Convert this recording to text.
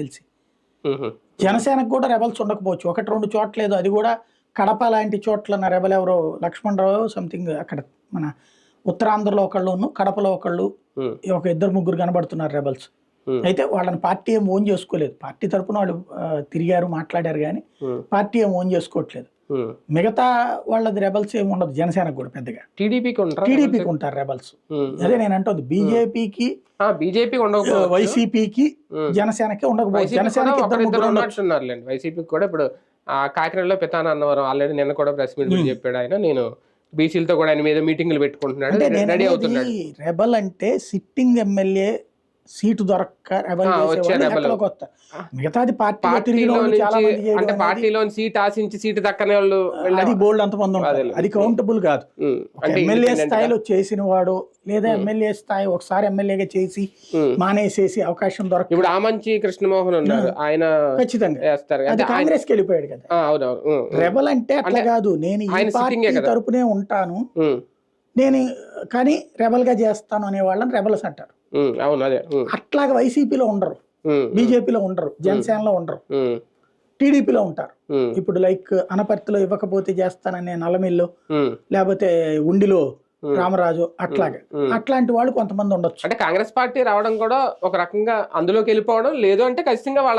తెలిసి. జనసేనకు కూడా రెబల్స్ ఉండకపోవచ్చు ఒకటి రెండు చోట్ల లేదు అది కూడా కడప లాంటి చోట్ల రెబల్ ఎవరో లక్ష్మణరావు సంథింగ్ అక్కడ మన ఉత్తరాంధ్రలో ఒకళ్ళు కడపలో ఒకళ్ళు. ఒక ఇద్దరు ముగ్గురు కనబడుతున్నారు రెబల్స్. అయితే వాళ్ళని పార్టీ ఏం ఓన్ చేసుకోలేదు పార్టీ తరపున వాళ్ళు తిరిగారు మాట్లాడారు కానీ. పార్టీ ఏం ఓన్ చేసుకోవట్లేదు. మిగతా వాళ్ళది రెబల్స్ ఏమి ఉండదు జనసేనకు కూడా పెద్దగా. టీడీపీకి ఉంటారా టీడీపీకి ఉంటారు రెబల్స్. అదే నేను అంటుంది బీజేపీకి ఉండకపోవచ్చు. వైసీపీకి. జనసేనకి కూడా జనసేనకి ఇద్దరు వైసీపీకి కూడా ఇప్పుడు ఆ కాకినాడలో పితాన అన్నవరం ఆల్రెడీ నిన్న కూడా ప్రెస్ మీట్. చెప్పాడు ఆయన. నేను బీసీలతో కూడా ఆయన మీద మీటింగ్లు పెట్టుకుంటున్నాడు రెడీ అవుతున్నాడు. రెబల్ అంటే సిట్టింగ్ ఎమ్మెల్యే సీటు దొరక్క మిగతాది అంటే పార్టీలో సీట్ ఆశించి సీటు దక్కని వాళ్ళు అది బోల్డ్ అంతమంది ఉంటారు. అది కౌంటబుల్ కాదు. ఎమ్మెల్యే. స్థాయిలో చేసిన వాడు లేదా ఎమ్మెల్యే స్థాయి ఒకసారి ఎమ్మెల్యేగా చేసి. మానేసేసి అవకాశం దొరక ఇప్పుడు ఆమంచి కృష్ణమోహన్ ఉన్నారు ఆయన ఖచ్చితంగా. అది కాంగ్రెస్కి వెళ్ళిపోయాడు కదా. అవునవును. రెబల్ అంటే అట్లా అంటే కాదు. నేను ఈ పార్టీ. తరపునే ఉంటాను. నేను కానీ రెబల్గా చేస్తాను అనే వాళ్ళని రెబల్స్ అంటారు. అవును అదే ఉమ్, అట్లాగా వైసీపీలో ఉండరు బీజేపీలో ఉండరు జనసేనలో ఉండరు. టీడీపీలో ఉంటారు. ఇప్పుడు లైక్ అనపర్తిలో ఇవ్వకపోతే చేస్తాననే నల్లమిల్లో లేకపోతే ఉండిలో రామరాజు అట్లాగా. అట్లాంటి వాళ్ళు కొంతమంది ఉండొచ్చు. అంటే కాంగ్రెస్ పార్టీ రావడం కూడా ఒక రకంగా అందులోకి వెళ్ళిపోవడం లేదు అంటే ఖచ్చితంగా